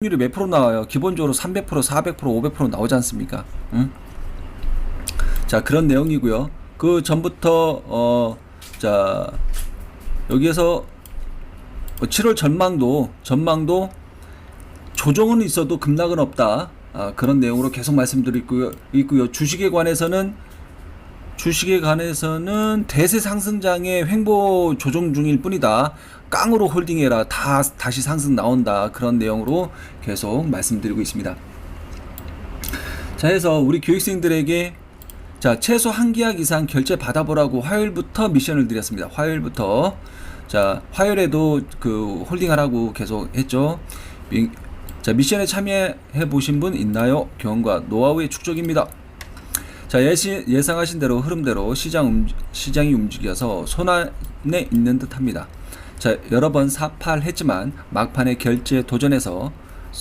확률이 몇 프로 나와요? 기본적으로 300%, 400%, 500% 나오지 않습니까? 응? 자, 그런 내용이고요. 그 전부터 어, 자, 여기에서 7월 전망도 전망도 조정은 있어도 급락은 없다. 아, 그런 내용으로 계속 말씀드리고 있고요. 주식에 관해서는 주식에 관해서는 대세 상승장의 횡보 조정 중일 뿐이다. 깡으로 홀딩해라. 다 다시 상승 나온다. 그런 내용으로 계속 말씀드리고 있습니다. 자, 해서 우리 교육생들에게 자, 최소 한 계약 이상 결제 받아보라고 화요일부터 미션을 드렸습니다. 화요일부터. 자, 화요일에도 그 홀딩하라고 계속 했죠. 미, 자, 미션에 참여해 보신 분 있나요? 경험과 노하우의 축적입니다. 자, 예시, 예상하신 대로 흐름대로 시장 움, 시장이 움직여서 손안에 있는 듯 합니다. 자, 여러 번 사팔 했지만 막판에 결제 도전해서